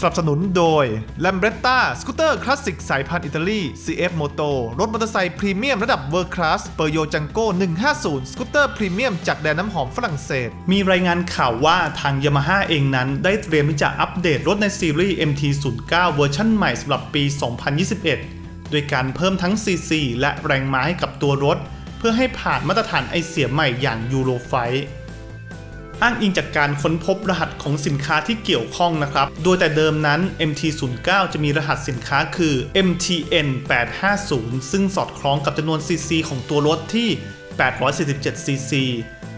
สนับสนุนโดย l a m b r e t t a สกูตเตอร์คลาสสิกสายพันธุ์อิตาลี CF Moto รถมอเตอร์ไซค์พรีเมียมระดับเวอร์คลาสเปอร์โยจังโก้150 สกูตเตอร์พรีเมียมจากแดนน้ำหอมฝรั่งเศส มีรายงานข่าวว่าทาง Yamaha เองนั้นได้เตรียมที่จะอัปเดตรถในซีรีส์ MT09 เวอร์ชันใหม่สำหรับปี 2021 โดยการเพิ่มทั้ง CC และแรงม้าให้กับตัวรถ เพื่อให้ผ่านมาตรฐานไอเสียใหม่อย่าง Euro 5 อ้างอิงจากการค้นพบรหัสของสินค้าที่เกี่ยวข้องนะครับ โดยแต่เดิมนั้น MT09 จะมีรหัสสินค้าคือ MTN850 ซึ่งสอดคล้องกับจำนวน CC ของตัวรถที่ 847 CC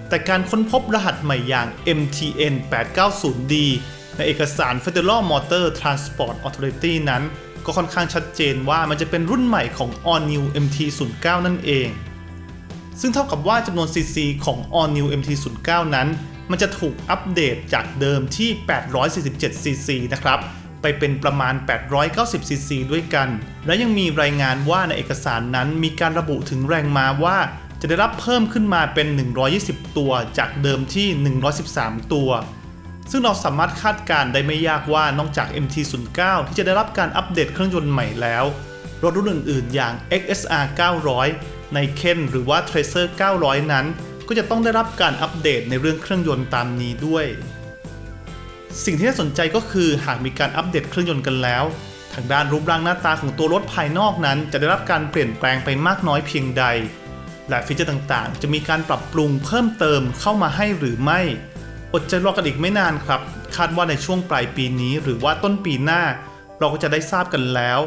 แต่การค้นพบรหัสใหม่อย่าง MTN890D ในเอกสาร Federal Motor Transport Authority นั้น ก็ค่อนข้างชัดเจนว่ามันจะเป็นรุ่นใหม่ของ All New MT09 นั่นเองซึ่งเท่ากับว่าจำนวน CC ของ All New MT09 นั้น มันจะถูกอัปเดตจากเดิมที่ 847 CC นะครับ ไปเป็นประมาณ 890 CC ด้วยกัน และยังมีรายงานว่าในเอกสารนั้นมีการระบุถึงแรงม้าว่า จะได้รับเพิ่มขึ้นมาเป็น 120 ตัว จากเดิมที่ 113 ตัว ซึ่งเราสามารถคาดการณ์ได้ไม่ยากว่านอกจาก MT09 ที่จะได้รับการอัปเดตเครื่องยนต์ใหม่แล้ว รถรุ่นอื่น ๆ อย่าง XSR 900 ในเคนหรือว่า Tracer 900 นั้น ก็จะต้องได้รับการอัปเดตในเรื่องเครื่องยนต์ตามนี้ด้วย สิ่งที่น่าสนใจก็คือหากมีการอัปเดตเครื่องยนต์กันแล้ว ทางด้านรูปร่างหน้าตาของตัวรถภายนอกนั้น จะได้รับการเปลี่ยนแปลงไปมากน้อยเพียงใด และฟีเจอร์ต่างๆ จะมีการปรับปรุงเพิ่มเติมเข้ามาให้หรือไม่ อดใจรอกันอีกไม่นานครับ คาดว่าในช่วงปลายปีนี้หรือว่าต้นปีหน้า เราก็จะได้ทราบกันแล้ว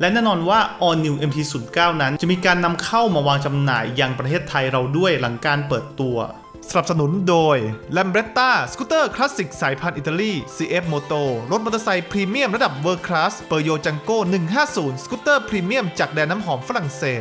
และแน่นอนว่า All New MT09 นั้น จะมีการนำเข้ามาวางจำหน่ายยังประเทศไทยเราด้วยหลังการเปิดตัว สนับสนุนโดย l a m b r e t t a สกูตเตอร์คลาสสิกสายพันธุ์อิตาลี CF Moto รถมอเตอร์ไซค์พรีเมียมระดับเวอร์คลาสเปอร์โยจังโก้150 สกูตเตอร์พรีเมียมจากแดนน้ำหอมฝรั่งเศส